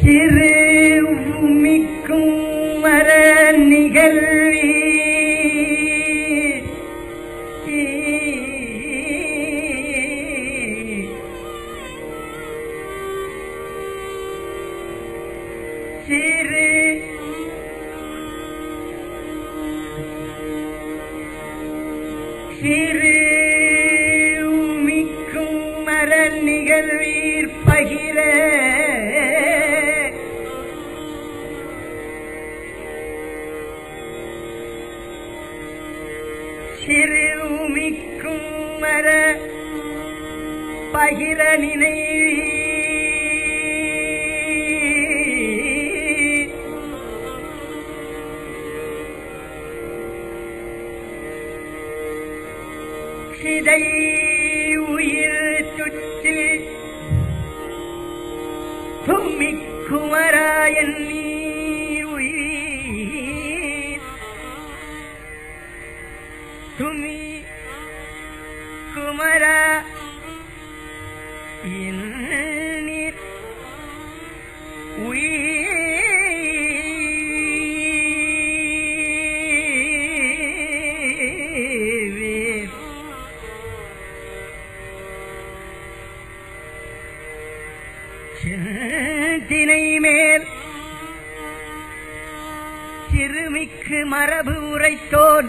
சிறு உமிக்கும் மர நிகழ் சிறு உமிக்கும் மர பகிர நினை துமி குமரா என் நீர் உயிர் தினை மேல் சிறுமிக்கு மரபு உரைத்தோன்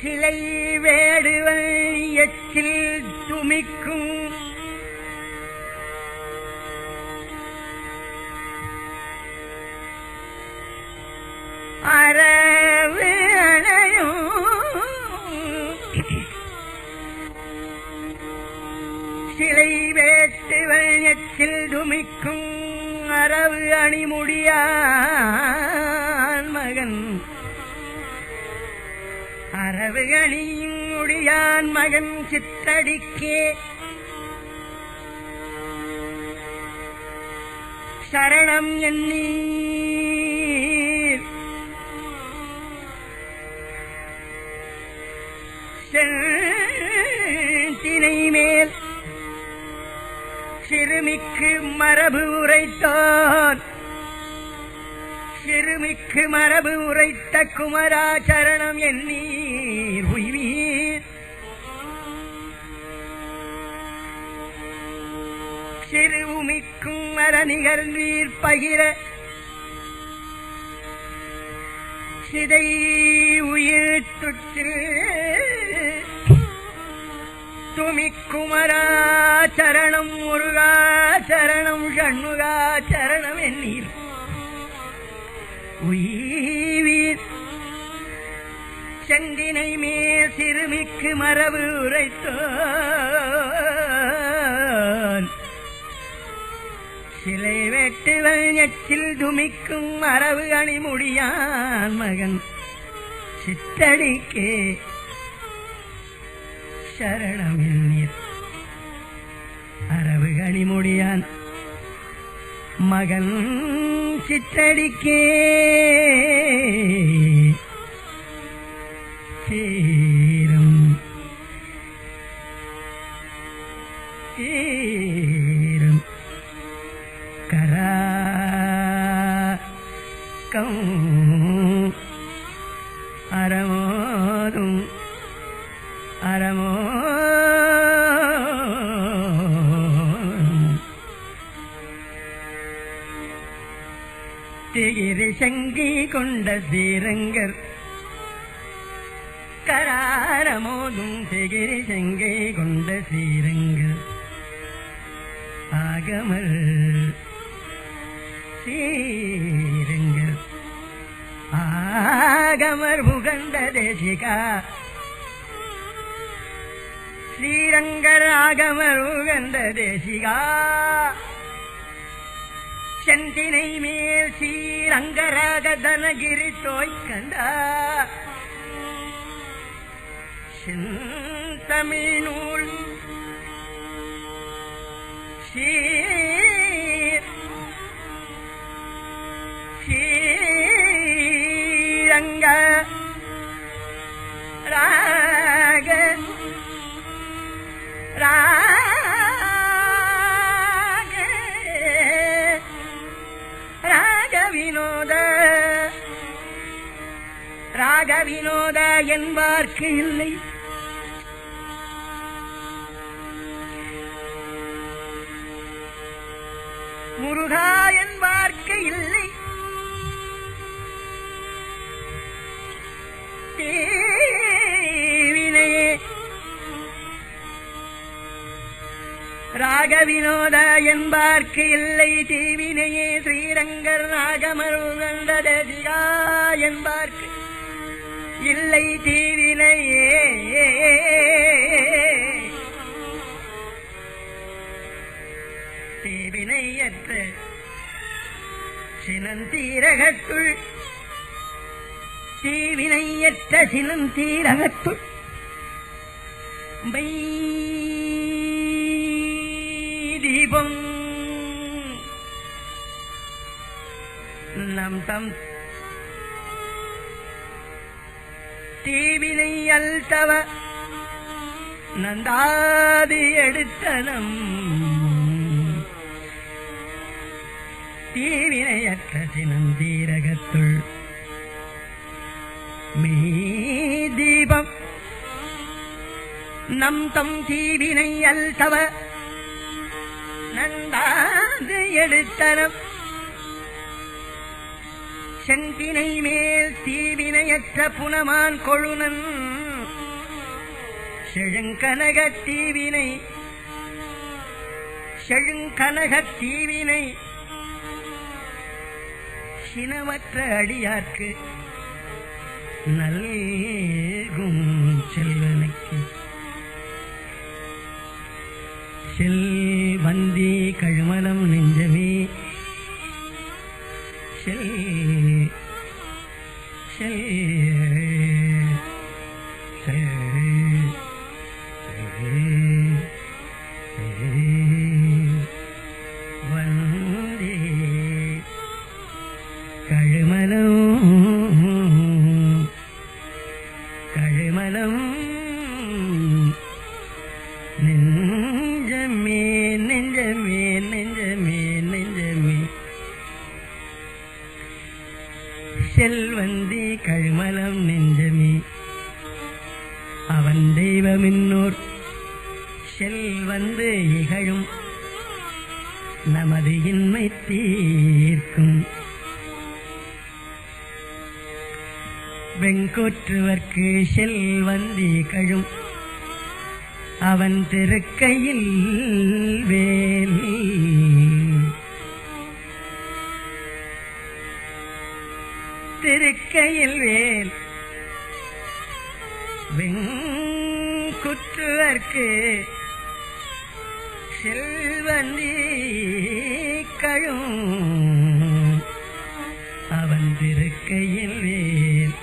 சிலை வேடுவன் எச்சில் துமிக்கும் அறவு அணையும். சிலை வேட்டுவன் எச்சில் துமிக்கும் அரவு அணிமுடியா அரவு அணியும் முடியான் மகன் சித்தடிக்கே. சரணம் எண்ணீர். தினை மேல் சிறுமிக்கு மரபு உரைத்தான். சிறுமிக்கு மரபு உரைத்த குமராச்சரணம் எண்ணீர் உய்வீர். சிறுமிக்கும் மரணிகர் நீர் பகிர சிதை உயிர்த்துற்று துற்றில் துமிக்குமரா சரணம் முருகா சரணம் ஷண்முகா சரணம் எண்ணீர். செங்கினை மே சிறுமிக்கு மரபு உரைத்தான். சிலை வெட்டுவன் எச்சில் துமிக்கும் மரபு அணிமுடியான் மகன். சித்தடிக்கே சரணமில் நீர். அரவு கணிமுடியான் மகன். சித்தடிக்கே சேரும். சீரம். கராக்கம் அறமோதும் அறமோ திகிரி சங்கி கொண்ட தீரங்கர் கராரமோதும் திகிரி செங்கை கொண்ட சீரங்கர் ஆகமல் சீரங்கர் ஆகமர் புகண்ட தேசிகா. ஸ்ரீரங்கர் ஆகமர் ஸ்ரீரங்கராகமருகந்த தேசிகா. செந்தினை மேல் ஸ்ரீரங்கராக தனகிரி தோய்கண்டா. செந்தமிழ்நூல் சீர் சீரங்க ராக ராக ராக வினோத ராக வினோத என்பார்க்கு இல்லை. முருகா என்பார்க்கு இல்லை. தேவினையே ராகவினோத என்பார்க்கு இல்லை. தீவினையே ஸ்ரீரங்கர் ராகமருகண்டதிகா என்பார்க்கு இல்லை. தீவினையே. தீவினையற்ற சினந்தீரகத்துள் தீவினையற்ற சினந்தீரகத்துள் தீபம் நம் தம் தீவினை அல்தவ நந்தாதி எடுத்தனம் தீவினையற்ற சினந்தீரகத்துள் மே தீபம் நம் தம் தீவினை அல்தவ நந்தாது எடுத்தனம். செந்தினை மேல் தீவினையற்ற புனமான் கொழுனன் செழுங்கனக தீவினை. செழுங்கனக தீவினை. சினமற்ற அடியார்க்கு நல்கும் செல்வனுக்கு. செல் வந்தி கழுமலம் கழுமலம் நெஞ்சமே. அவன் தெய்வமின்னோர். செல் வந்து இகழும். நமது இன்மை தீர்க்கும். வெங்கோற்றுவர்க்கு செல் வந்து இகழும். அவன் திருக்கையில் வேல் திருக்கையில் வேல். வெங்குற்றுவர்க்கு செல்வந்தி கழும். அவன் திருக்கையில் வேல்.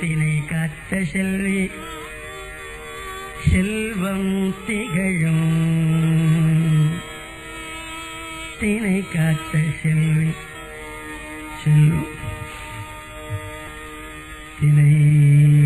தினை காத்த செல்வி செல்வம் திகழும். தினை காத்த செல்வி செல்வம் தினை காத்த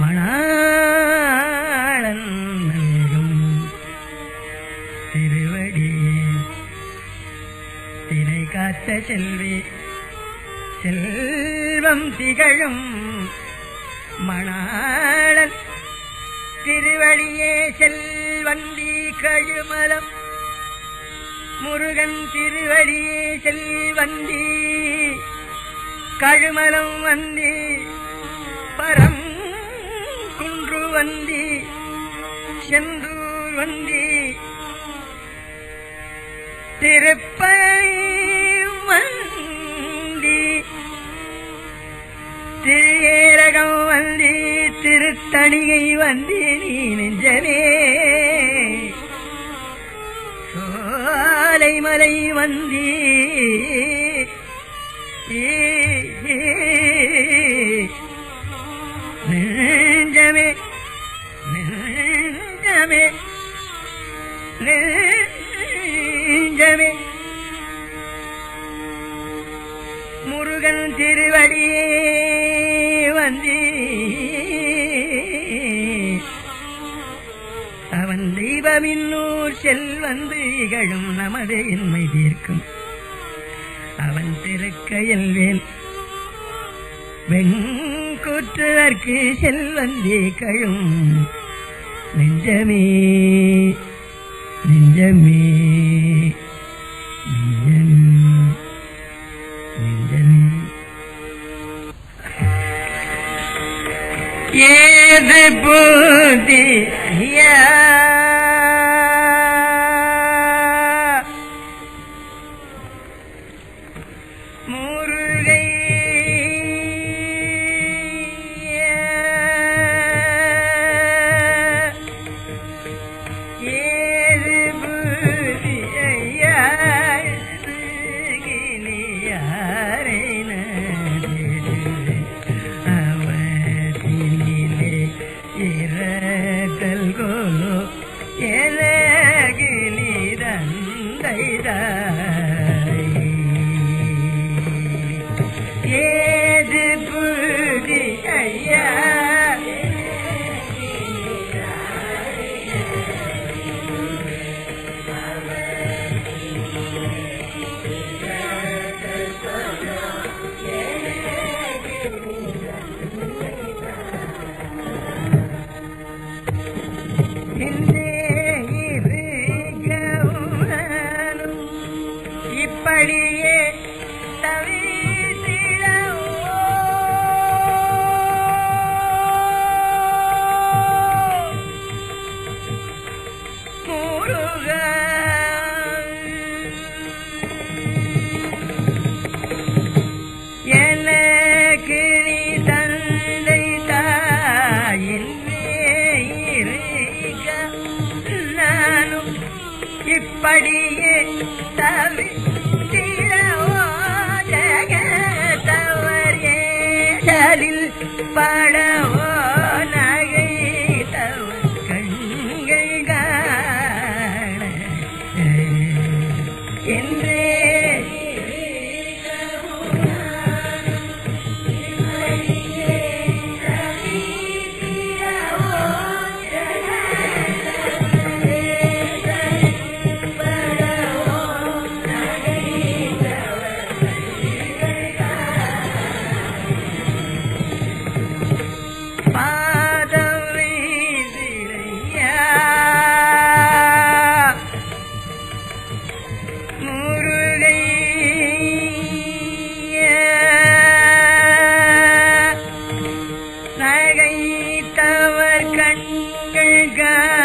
மணாளன் நல்கும் திருவடியே தினை காத்த செல்வி செல்வம் திகழும் மணாளன். திருவழியே செல்வந்தி கழுமலம். முருகன் திருவழியே செல்வந்தி கழுமலம் வந்தே. வந்தி செந்தூர் வந்தி. திருப்பை வந்தி திருஏரகம் வந்தி திருத்தணிகை வந்தி நீ நெஞ்சமே. சோலைமலை வந்தி. ஏ. நெஞ்சமே. நெஞ்சமே நெஞ்சமே. முருகன் திருவடி வந்தி. அவன் தெய்வமின்னூர் செல்வந்து இகழும் நமது இன்மை தீர்க்கும். அவன் திருக்கையில் வேல் வெண்குற்றதற்கு செல்வந்தே கழும் நெஞ்சமே நெஞ்சமே நெஞ்சமே ஏது புதி ஐயா God.